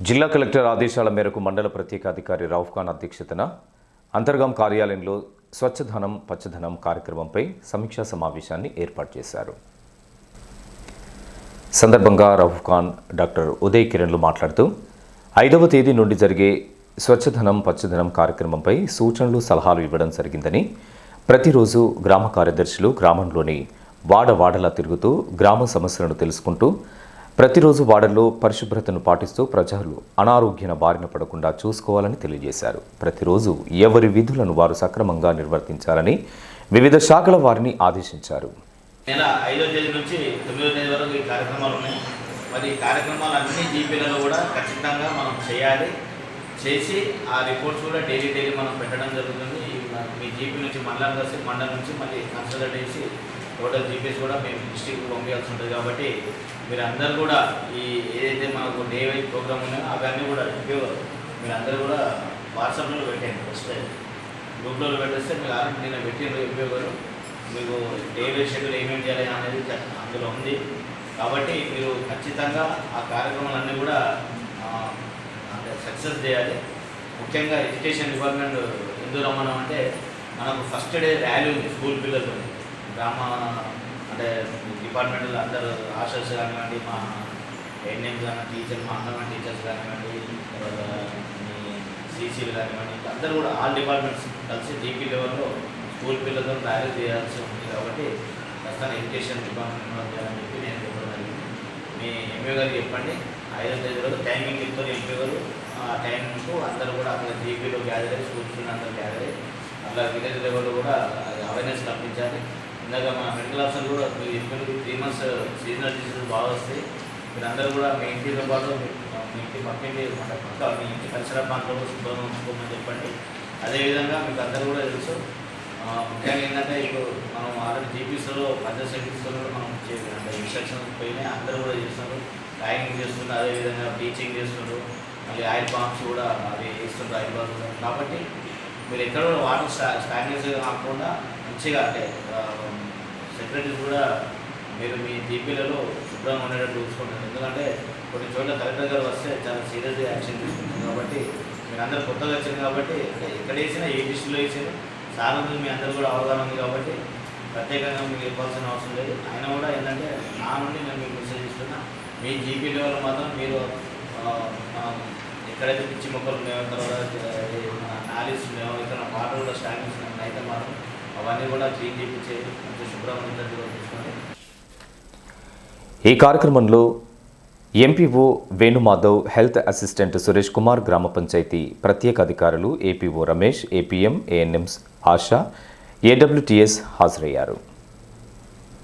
జిల్లా కలెక్టర్ ఆదేశాల మేరకు మండల ప్రత్యేక అధికారి రౌఫ్ ఖాన్ అధ్యక్షతన అంతర్గం కార్యాలయంలో స్వచ్ఛధనం పచ్చధనం కార్యక్రమంపై సమీక్షా సమావేశాన్ని ఏర్పాటు చేశారు. సందర్భంగా రౌఫ్ ఖాన్ డాక్టర్ ఉదయ్ కిరణ్లు మాట్లాడుతూ ఐదవ తేదీ నుండి జరిగే స్వచ్ఛధనం పచ్చధనం కార్యక్రమంపై సూచనలు సలహాలు ఇవ్వడం జరిగిందని ప్రతిరోజు గ్రామ కార్యదర్శులు గ్రామంలోని వాడవాడలా తిరుగుతూ గ్రామ సమస్యలను తెలుసుకుంటూ ప్రతిరోజు వాడల్లో పరిశుభ్రతను పాటిస్తూ ప్రజలు అనారోగ్యన బారిన పడకుండా చూసుకోవాలని తెలియజేశారు. ప్రతిరోజు ఎవరి విధులను వారు సక్రమంగా నిర్వర్తించాలని వివిధ శాఖల వారిని ఆదేశించారు. నెల ఐదో తేదీ నుంచి తొమ్మిదో తేదీ వరకు ఈ కార్యక్రమాలు ఉన్నాయి. మరి ఈ కార్యక్రమాలు అన్ని జీపీలలో కూడా ఖచ్చితంగా మనం చేయాలి. చేసి ఆ రిపోర్ట్స్ కూడా డైలీ డైలీ మనం పెట్టడం జరుగుతుంది. మీ జీపీ నుంచి మండలం కలిసి మండలం నుంచి మళ్ళీ కన్సల్ట్ చేసి టోటల్ జీపీస్ కూడా మేము డిస్టిక్ పంపించాల్సి ఉంటుంది కాబట్టి మీరు అందరు కూడా ఈ ఏదైతే మనకు డే వైజ్ ప్రోగ్రామ్ ఉన్నాయో అవన్నీ కూడా మీరు అందరూ కూడా వాట్సాప్లో పెట్టండి ఫస్ట్ గ్రూప్లో పెట్టేస్తే మీరు ఆల్రెడీ నేను పెట్టిన రివ్యూ మీకు డే వైజ్ షెడ్యూల్ ఏమేమి చేయాలి అనేది అందులో ఉంది. కాబట్టి మీరు ఖచ్చితంగా ఆ కార్యక్రమాలన్నీ కూడా అంటే సక్సెస్ చేయాలి. ముఖ్యంగా ఎడ్యుకేషన్ డిపార్ట్మెంట్ ఎందుకు రమ్మన్నాం అంటే మనకు ఫస్ట్ డే ర్యాలీ ఉంది స్కూల్ పిల్లలతో గ్రామ అంటే డిపార్ట్మెంట్లో అందరూ ఆశర్స్ కానివ్వండి మా ఎన్ఎంస్ కానీ టీచర్ మా అంగన్వాడీ టీచర్స్ కానివ్వండి తర్వాత మీ సీసీలు కానివ్వండి అందరూ కూడా ఆల్ డిపార్ట్మెంట్స్ కలిసి జీపీ లెవెల్లో స్కూల్ పిల్లలతో తయారు చేయాల్సి ఉంది కాబట్టి ప్రస్తుతం ఎడ్యుకేషన్ డిపార్ట్మెంట్ చేయాలని చెప్పి నేను చెప్పడం జరిగింది. మీ ఎంఏ గారికి చెప్పండి. ఐదో తేదీ రోజు టైమింగ్ ఇస్తారు ఎంపీ గారు. ఆ టైంకు అందరూ కూడా అక్కడ జీపీలో గ్యాదర్ అయ్యి స్కూల్స్ అందరూ గ్యాదర్ అయ్యి అట్లా విలేజ్ లెవెల్లో కూడా అవేర్నెస్ కల్పించాలి. ఇందాక మా మెడికల్ ఆఫీసర్ కూడా మీరు చెప్పిన త్రీ మంత్స్ సీజనల్ డిసీజెస్ బాగా వస్తాయి. మీరందరూ కూడా మీ ఇంటితో పాటు మీ ఇంటి పక్కింటి మన పక్క మీ ఇంటి పరిసర ప్రాంతంలో శుభ్రంగా ఉంచుకోమని చెప్పండి. అదేవిధంగా మీకు అందరూ కూడా తెలుసు ముఖ్యంగా ఏంటంటే ఇప్పుడు మనం ఆల్రెడీ జీపీసీలో పంచాయత్ సెక్రటరీస్లో కూడా మనం చే- అంటే ఇన్స్ట్రక్షన్స్ పోయినాయి అందరూ కూడా చేస్తున్నారు. ట్యాగింగ్ చేస్తున్నారు అదేవిధంగా టీచింగ్ చేస్తున్నారు. మళ్ళీ ఆయిల్ బాంబ్స్ కూడా అవి వేస్తున్నారు ఆయిల్ బాంబ్స్ కాబట్టి మీరు ఎక్కడ కూడా వాటర్ స్టా స్టాండర్డ్స్ కాకుండా మంచిగా అంటే సెక్రటరీ కూడా మీరు మీ జీపీలలో శుభ్రంగా ఉండేటట్టు చూసుకుంటారు. ఎందుకంటే కొన్ని చోట్ల కలెక్టర్ గారు వస్తే చాలా సీరియస్గా యాక్షన్ తీసుకుంటుంది కాబట్టి మీరు అందరు కొత్తగా వచ్చింది కాబట్టి అంటే ఎక్కడ వేసినా ఏ డిస్ట్రిక్ట్లో వేసినా సార్ మీ అందరూ కూడా అవగాహన ఉంది కాబట్టి ప్రత్యేకంగా మీకు ఇవ్వాల్సిన అవసరం లేదు. ఆయన కూడా ఏంటంటే నా నుండి నేను మీకు మెసేజ్ ఇస్తున్నా మీ జీపీ లెవెల్ మాత్రం మీరు ఎక్కడైతే పిచ్చి మొక్కలు ఉన్నాయో తర్వాత ఈ నాలీస్ ఉన్నాయో ఇక్కడ వాటర్ కూడా స్టాండింగ్స్ ఉన్నాయి అయితే మాత్రం అవన్నీ కూడా క్లీన్ చేయించే కొంచెం ఈ కార్యక్రమంలో MPO Venumadhav health assistant Suresh Kumar గ్రామ పంచాయతీ ప్రత్యేక అధికారులు APO Ramesh APM ANMs Asha ఏడబ్ల్యూటీఎస్ హాజరయ్యారు.